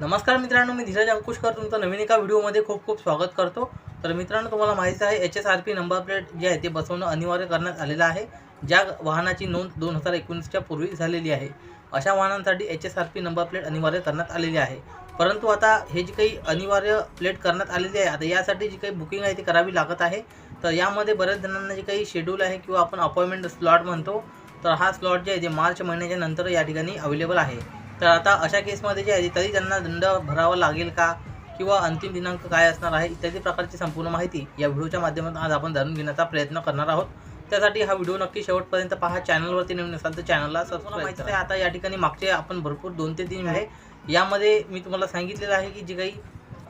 नमस्कार मित्रांनो मी धीरज अंकुशकर. तुमचं नवीन एका व्हिडिओमध्ये खूप खूप स्वागत करतो. तर मित्रांनो तुम्हाला माहिती आहे H S R P number plate जे आहे ते बसवणं अनिवार्य करण्यात आलेलं आहे. ज्या वाहनाची नोंद दोन हजार एकोणीसच्या पूर्वी झालेली आहे अशा वाहनांसाठी H S R P number plate अनिवार्य करण्यात आलेली आहे. परंतु आता हे जी काही अनिवार्य प्लेट करण्यात आलेली आहे आता यासाठी जी काही बुकिंग आहे ती करावी लागत आहे. तर यामध्ये बऱ्याच जणांना जे काही शेड्यूल आहे किंवा आपण अपॉइंटमेंट स्लॉट म्हणतो तर हा स्लॉट जे आहे ते मार्च महिन्याच्या नंतर या ठिकाणी अवेलेबल आहे. तर आता अशा केसमध्ये जे आहे तरी त्यांना दंड भरावा लागेल का? किंवा अंतिम दिनांक काय असणार आहे? इत्यादी प्रकारची संपूर्ण माहिती या व्हिडिओच्या माध्यमातून आज आपण जाणून घेण्याचा प्रयत्न करणार आहोत. त्यासाठी हा व्हिडिओ नक्की शेवटपर्यंत पहा. चॅनलवरती नवीन असाल तर चॅनलला सबस्क्राईब करा. आता या ठिकाणी मागचे आपण भरपूर दोन ते तीन आहे. यामध्ये मी तुम्हाला सांगितलेलं आहे की जे काही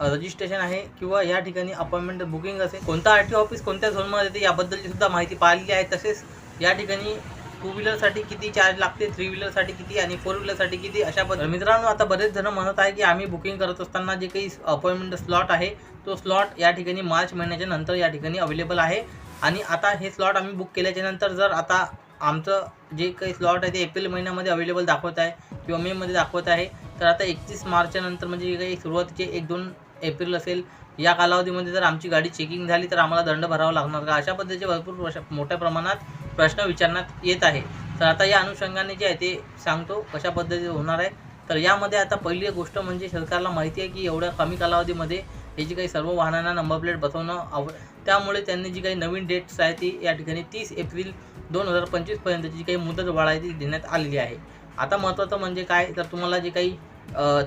रजिस्ट्रेशन आहे किंवा या ठिकाणी अपॉइंटमेंट बुकिंग असेल कोणता आर टी ऑफिस कोणत्या झोनमध्ये येते याबद्दलची सुद्धा माहिती पाहिलेली आहे. तसेच या ठिकाणी टू व्हीलरसाठी किती चार्ज लागते थ्री व्हीलरसाठी किती आणि फोर व्हीलरसाठी किती? अशा पद्धती मित्रांनो आता बरेच जण म्हणत आहे की आम्ही बुकिंग करत असताना जे काही अपॉइंटमेंट स्लॉट आहे तो स्लॉट या ठिकाणी मार्च महिन्याच्या नंतर या ठिकाणी अवेलेबल आहे. आणि आता हे स्लॉट आम्ही बुक केल्याच्यानंतर जर आता आमचं जे काही स्लॉट आहे ते एप्रिल महिन्यामध्ये अवेलेबल दाखवत आहे किंवा मेमध्ये दाखवत आहे तर आता एकतीस मार्चच्या नंतर म्हणजे जे काही सुरुवातीचे एक दोन एप्रिल असेल या कालावधीमध्ये जर आमची गाडी चेकिंग झाली तर आम्हाला दंड भरावा लागणार. का अशा पद्धतीचे भरपूर मोठ्या प्रमाणात प्रश्न विचारण्यात येत आहे. तर आता या अनुषंगाने जे आहे ते सांगतो कशा पद्धतीने होणार आहे. तर यामध्ये आता पहिली गोष्ट म्हणजे सरकारला माहिती आहे की एवढ्या कमी कालावधीमध्ये हे जी काही सर्व वाहनांना नंबर प्लेट बसवणं आव त्यामुळे त्यांनी जी काही नवीन डेट्स आहे ती या ठिकाणी तीस एप्रिल दोन हजार पंचवीसपर्यंतची जी काही मुदत वाढ आहे ती देण्यात आलेली आहे. आता महत्त्वाचं म्हणजे काय? तर तुम्हाला जे काही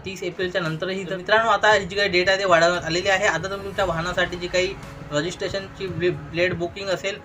तीस एप्रिलच्या नंतरही तर मित्रांनो आता जी काही डेट आहे ते वाढवण्यात आलेली आहे. आता तुम्ही तुमच्या वाहनासाठी जी काही रजिस्ट्रेशनची ब्लेड बुकिंग असेल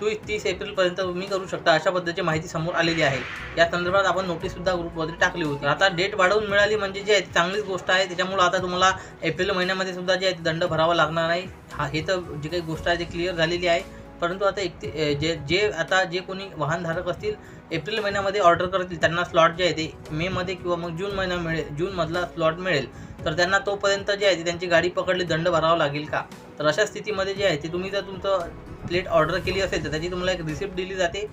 तो तीस एप्रिलपर्यंत तुम्ही करू शकता अशा पद्धतीची माहिती समोर आलेली आहे. या संदर्भात आपण नोटीससुद्धा ग्रुपमध्ये टाकली होती. आता डेट वाढवून मिळाली म्हणजे जे आहे ती चांगलीच गोष्ट आहे. त्याच्यामुळे आता तुम्हाला एप्रिल महिन्यामध्ये सुद्धा जे आहे ते दंड भरावा लागणार नाही. हा हे तर जी काही गोष्ट आहे ती क्लिअर झालेली आहे. परंतु आता एक जे जे आता जे कोणी वाहनधारक असतील एप्रिल महिन्यामध्ये ऑर्डर करतील त्यांना स्लॉट जे आहे ते मेमध्ये किंवा मग जून महिना मिळेल जूनमधला स्लॉट मिळेल तर त्यांना तोपर्यंत जे आहे ते त्यांची गाडी पकडली दंड भरावा लागेल का? तर अशा स्थितीमध्ये जे आहे ते तुम्ही जर तुमचं प्लेट ऑर्डर केली असेल तर त्याची तुम्हाला एक रिसिप्ट दिली जाते.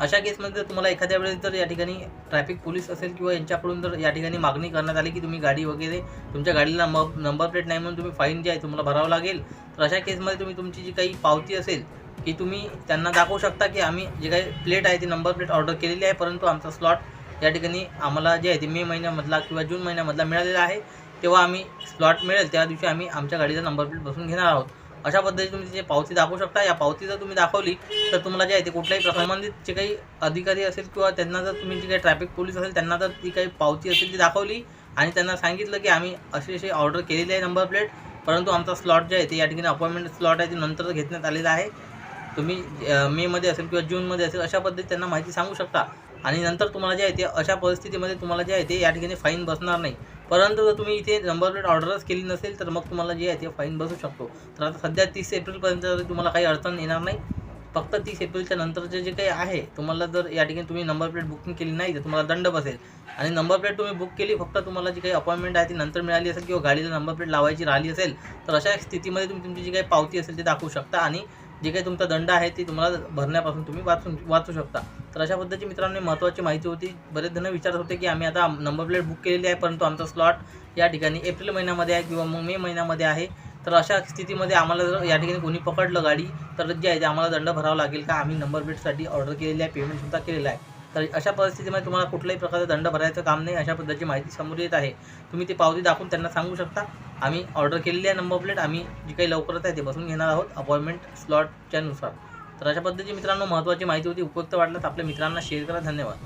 अशा केसमध्ये जर तुम्हाला एखाद्या वेळेस जर या ठिकाणी ट्रॅफिक पोलीस असेल किंवा यांच्याकडून जर या ठिकाणी मागणी करण्यात आली की तुम्ही गाडी वगैरे तुमच्या गाडीला म नंबर प्लेट नाही म्हणून तुम्ही फाईन जे आहे तुम्हाला भरावं लागेल. तर अशा केसमध्ये तुम्ही तुमची जी काही पावती असेल की तुम्ही त्यांना दाखवू शकता की आम्ही जे काही प्लेट आहे ती नंबर प्लेट ऑर्डर केलेली आहे परंतु आमचा स्लॉट या ठिकाणी आम्हाला जे आहे ते मे महिन्यामधला किंवा जून महिन्यामधला मिळालेला आहे. तेव्हा आम्ही स्लॉट मिळेल त्या दिवशी आम्ही आमच्या गाडीचा नंबर प्लेट बसून घेणार आहोत. अशा पद्धतीने तुम्ही जे पावती दाखवू शकता. या पावती जर तुम्ही दाखवली तर तुम्हाला जे आहे ते कुठल्याही संबंधित जे काही अधिकारी असेल किंवा त्यांना जर तुम्ही जे काही ट्रॅफिक पोलीस असेल त्यांना जर ती काही पावती असेल ती दाखवली आणि त्यांना सांगितलं की आम्ही अशी अशी ऑर्डर केलेली आहे नंबर प्लेट परंतु आमचा स्लॉट जे आहे ते या ठिकाणी अपॉइंटमेंट स्लॉट आहे ते नंतर घेण्यात आलेला आहे. तुम्ही मेमध्ये असेल किंवा जूनमध्ये असेल अशा पद्धतीत त्यांना माहिती सांगू शकता. आणि नंतर तुम्हाला जे आहे ते अशा परिस्थितीमध्ये तुम्हाला जे आहे ते या ठिकाणी फाईन बसणार नाही. परंतु जर तुम्ही इथे नंबर प्लेट ऑर्डरच केली नसेल तर मग तुम्हाला जे आहे ते फाईन बसू शकतो. तर आता सध्या तीस एप्रिलपर्यंत तुम्हाला काही अडचण येणार नाही फक्त तीस एप्रिलच्या नंतरचे जे काही आहे तुम्हाला जर या ठिकाणी तुम्ही नंबर प्लेट बुकिंग केली नाही तर तुम्हाला दंड बसेल. आणि नंबर प्लेट तुम्ही बुक केली फक्त तुम्हाला जी काही अपॉइंटमेंट आहे ती नंतर मिळाली असेल किंवा गाडीला नंबर प्लेट लावायची राहिली असेल तर अशा स्थितीमध्ये तुम्ही तुमची जी काही पावती असेल ती दाखवू शकता आणि जे काही तुमचा दंड आहे ते तुम्हाला भरण्यापासून तुम्ही वाचून वाचू शकता. तर अशा पद्धतीची मित्रांनो महत्त्वाची माहिती होती. बरेच जण विचारत होते की आम्ही आता नंबर प्लेट बुक केलेली आहे परंतु आमचा स्लॉट या ठिकाणी एप्रिल महिन्यामध्ये आहे किंवा मग मे महिन्यामध्ये आहे. तर अशा स्थितीमध्ये आम्हाला जर या ठिकाणी कोणी पकडलं गाडी तर जे आहे ते आम्हाला दंड भरावा लागेल का? आम्ही नंबर प्लेटसाठी ऑर्डर केलेली आहे पेमेंटसुद्धा केलेलं आहे. तर अशा परिस्थितीमध्ये तुम्हाला कुठल्याही प्रकारचा दंड भरायचं काम नाही. अशा पद्धतीची माहिती समोर येत आहे. तुम्ही ती पावती दाखवून त्यांना सांगू शकता. आम्ही ऑर्डर केलेली आहे नंबर प्लेट आम्ही जी काही लवकरच आहे ते बसून घेणार आहोत. अपॉइंटमेंट स्लॉटच्यानुसार तर अशा पद्धतीची मित्रांनो महत्त्वाची माहिती होती. उपयुक्त वाटल्यास आपल्या मित्रांना शेअर करा. धन्यवाद.